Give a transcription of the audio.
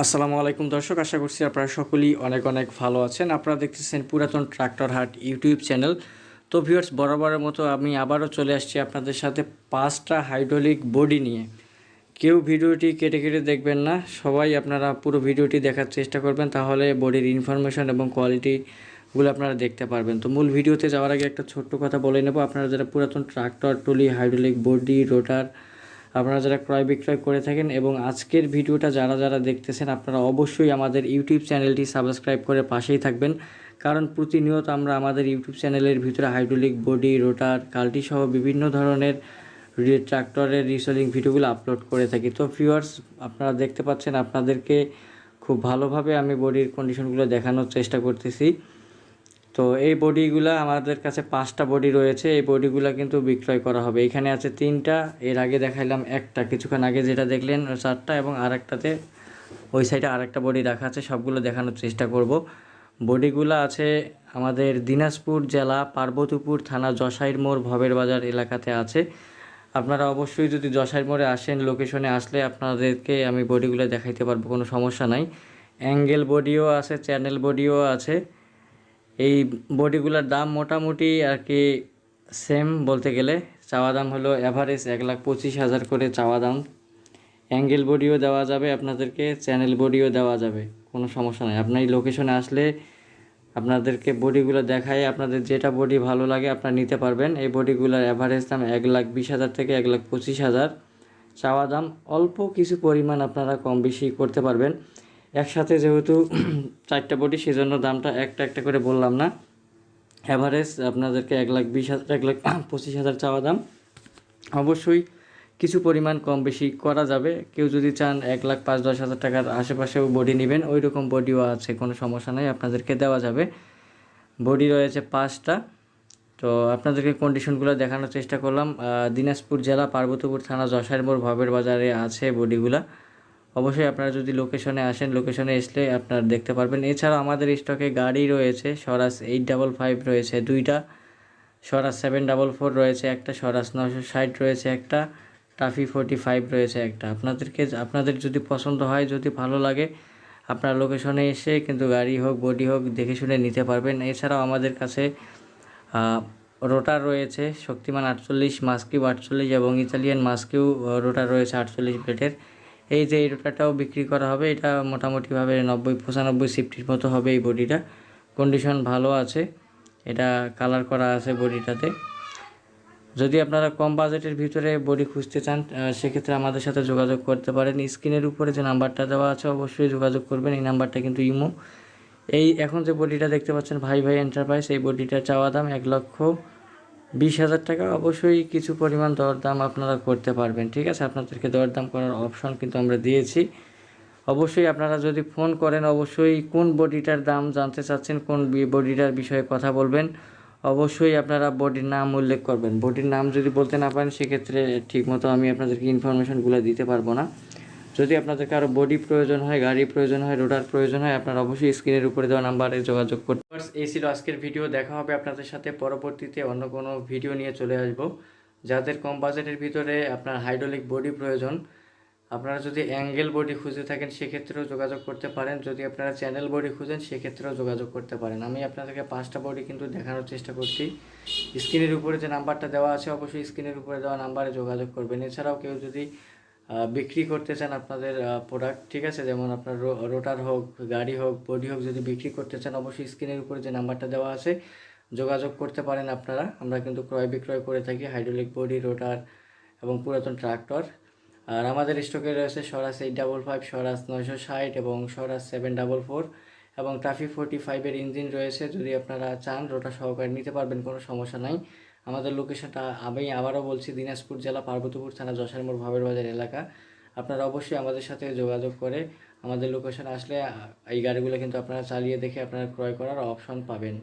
আসসালামু আলাইকুম দর্শক, আশা করছি আপনারা সকলেই অনেক অনেক ভালো আছেন। আপনারা দেখতেছেন পুরাতন ট্রাক্টর হাট ইউটিউব চ্যানেল। তো ভিউয়ার্স, বরাবরের মতো আমি আবারও চলে আসছি আপনাদের সাথে পাঁচটা হাইড্রোলিক বডি নিয়ে। কেউ ভিডিওটি কেটে কেটে দেখবেন না, সবাই আপনারা পুরো ভিডিওটি দেখার চেষ্টা করবেন, তাহলে বডির ইনফরমেশন এবং কোয়ালিটিগুলো আপনারা দেখতে পারবেন। তো মূল ভিডিওতে যাওয়ার আগে একটা ছোট্ট কথা বলে নেব, আপনারা যারা পুরাতন tractor, trolley, hydraulic body, rotor আপনারা যারা ক্রয় বিক্রয় করে থাকেন এবং আজকের ভিডিওটা যারা যারা দেখতেছেন, আপনারা অবশ্যই আমাদের ইউটিউব চ্যানেলটি সাবস্ক্রাইব করে পাশেই থাকবেন। কারণ প্রতিনিয়ত আমরা আমাদের ইউটিউব চ্যানেলের ভিতরে হাইড্রোলিক বডি, রোটার, কাল্টি সহ বিভিন্ন ধরনের ট্রাক্টরের রিসেলিং ভিডিওগুলো আপলোড করে থাকি। তো ভিউয়ার্স, আপনারা দেখতে পাচ্ছেন, আপনাদেরকে খুব ভালোভাবে আমি বডির কন্ডিশনগুলো দেখানোর চেষ্টা করতেছি। তো এই বডিগুলা আমাদের কাছে পাঁচটা বডি রয়েছে, এই বডিগুলা কিন্তু বিক্রয় করা হবে। এখানে আছে তিনটা, এর আগে দেখাইলাম একটা, কিছুক্ষণ আগে যেটা দেখলেন চারটা এবং আরেকটাতে ওই সাইডে আরেকটা বডি রাখা আছে, সবগুলো দেখানোর চেষ্টা করব। বডিগুলো আছে আমাদের দিনাজপুর জেলা পার্বতীপুর থানা জশাইর মোড় ভবের বাজার এলাকাতে আছে। আপনারা অবশ্যই যদি জশাইর মোড়ে আসেন লোকেশনে আসলে আপনাদেরকে আমি বডিগুলো দেখাইতে পারব, কোনো সমস্যা নাই। অ্যাঙ্গেল বডিও আছে চ্যানেল বডিও আছে। এই বডিগুলোর দাম মোটামুটি আর কি সেম বলতে গেলে। চাওয়া দাম হলো অ্যাভারেজ এক লাখ পঁচিশ হাজার করে চাওয়া দাম। অ্যাঙ্গেল বডিও দেওয়া যাবে আপনাদেরকে চ্যানেল বডিও দেওয়া যাবে, কোনো সমস্যা নাই। আপনার এই লোকেশনে আসলে আপনাদেরকে বডিগুলো দেখায়, আপনাদের যেটা বডি ভালো লাগে আপনারা নিতে পারবেন। এই বডিগুলোর অ্যাভারেজ দাম এক লাখ বিশ হাজার থেকে এক লাখ পঁচিশ হাজার। চাওয়া দাম অল্প কিছু পরিমাণ আপনারা কম বেশি করতে পারবেন। একসাথে যেহেতু চারটা বডি, সেজন্য দামটা একটা একটা করে বললাম না। অ্যাভারেজ আপনাদেরকে এক লাখ বিশ হাজার, এক লাখ পঁচিশ হাজার চাওয়া দাম। অবশ্যই কিছু পরিমাণ কম বেশি করা যাবে। কেউ যদি চান এক লাখ পাঁচ দশ হাজার টাকার আশেপাশেও বডি নেবেন ওই রকম বডিও আছে, কোনো সমস্যা নাই, আপনাদেরকে দেওয়া যাবে। বডি রয়েছে পাঁচটা। তো আপনাদেরকে কন্ডিশনগুলো দেখানোর চেষ্টা করলাম। দিনাজপুর জেলা, পার্বতীপুর থানা যশাইর মোড়, ভবের বাজারে আছে বডিগুলা। অবশ্যই আপনারা যদি লোকেশনে আসেন লোকেশনে আসলে আপনারা দেখতে পারবেন। এছাড়া আমাদের স্টকে গাড়ি রয়েছে স্বরাজ এইট ডাবল ফাইভ রয়েছে দুইটা স্বরাজ সেভেন ডাবল ফোর রয়েছে একটা স্বরাজ নশো ষাট রয়েছে একটা টাফি ফোর্টি ফাইভ রয়েছে একটা। আপনাদেরকে, আপনাদের যদি পছন্দ হয়, যদি ভালো লাগে, আপনার লোকেশনে এসে কিন্তু গাড়ি হোক বডি হোক, দেখে শুনে নিতে পারবেন। এছাড়াও আমাদের কাছে রোটার রয়েছে, শক্তিমান আটচল্লিশ মাস্কিউ আটচল্লিশ এবং ইতালিয়ান মাস্কিউ রোটার রয়েছে আটচল্লিশ প্লেটের এই যে এই রোটারটাও বিক্রি করা হবে, এটা মোটামুটিভাবে নব্বই, পঁচানব্বই সিফটির মতো হবে এই বডিটা। কন্ডিশন ভালো আছে, এটা কালার করা আছে বডিটাতে। যদি আপনারা কম বাজেটের ভিতরে বডি খুঁজতে চান সেক্ষেত্রে আমাদের সাথে যোগাযোগ করতে পারেন। স্ক্রিনের উপরে যে নাম্বারটা দেওয়া আছে, অবশ্যই যোগাযোগ করবেন। এই নাম্বারটা কিন্তু ইমো। এই এখন যে বডিটা দেখতে পাচ্ছেন, ভাই ভাই এন্টারপ্রাইজ এই বডিটার চাওয়া দাম এক লক্ষ বিশ হাজার টাকা অবশ্যই কিছু পরিমাণ দরদাম আপনারা করতে পারবেন, ঠিক আছে? আপনাদেরকে দরদাম করার অপশন কিন্তু আমরা দিয়েছি। অবশ্যই আপনারা যদি ফোন করেন, অবশ্যই কোন বডিটার দাম জানতে চাচ্ছেন, কোন বডিটার বিষয়ে কথা বলবেন, অবশ্যই আপনারা বডির নাম উল্লেখ করবেন। বডির নাম যদি বলতে না পারেন, সেক্ষেত্রে ঠিকমতো আমি আপনাদেরকে ইনফরমেশনগুলো দিতে পারব না। যদি আপনাদের কারও বডি প্রয়োজন হয়, গাড়ি প্রয়োজন হয় রোডার প্রয়োজন হয়, আপনারা অবশ্যই স্ক্রিনের উপরে দেওয়া নাম্বারে যোগাযোগ করতে এই ছিল আজকের ভিডিও দেখা হবে আপনাদের সাথে পরবর্তীতে অন্য কোনো ভিডিও নিয়ে চলে আসব। যাদের কম বাজেটের ভিতরে আপনার হাইড্রোলিক বডি প্রয়োজন, আপনারা যদি অ্যাঙ্গেল বডি খুঁজে থাকেন, সেক্ষেত্রেও যোগাযোগ করতে পারেন। যদি আপনারা চ্যানেল বডি খুঁজেন, সেক্ষেত্রেও যোগাযোগ করতে পারেন। আমি আপনাদেরকে পাঁচটা বডি কিন্তু দেখানোর চেষ্টা করছি। স্ক্রিনের উপরে যে নাম্বারটা দেওয়া আছে, অবশ্যই স্ক্রিনের উপরে দেওয়া নাম্বারে যোগাযোগ করবেন। এছাড়াও কেউ যদি বিক্রি করতে চান আপনাদের প্রোডাক্ট ঠিক আছে? যেমন আপনার রোটার হোক, গাড়ি হোক বডি হোক, যদি বিক্রি করতে চান, অবশ্যই স্ক্রিনের উপরে যে নাম্বারটা দেওয়া আছে, যোগাযোগ করতে পারেন আপনারা। আমরা কিন্তু ক্রয় বিক্রয় করে থাকি হাইড্রোলিক বডি রোটার এবং পুরাতন ট্রাক্টর আর আমাদের স্টকে রয়েছে Swaraj eight double five Swaraj নয়শো ষাট এবং স্বরাজ সেভেন ডাবল ফোর এবং ট্রাফি ফোর্টি ফাইভের ইঞ্জিন রয়েছে। যদি আপনারা চান রোটার সহকারে নিতে পারবেন, কোনো সমস্যা নাই। আমাদের লোকেশনটা আমি আবারও বলছি দিনাজপুর জেলা, পার্বতীপুর থানা মোড় ভাবের বাজার এলাকা। আপনারা অবশ্যই আমাদের সাথে যোগাযোগ করে আমাদের লোকেশন আসলে এই গাড়িগুলো কিন্তু আপনারা চালিয়ে দেখে আপনারা ক্রয় করার অপশন পাবেন।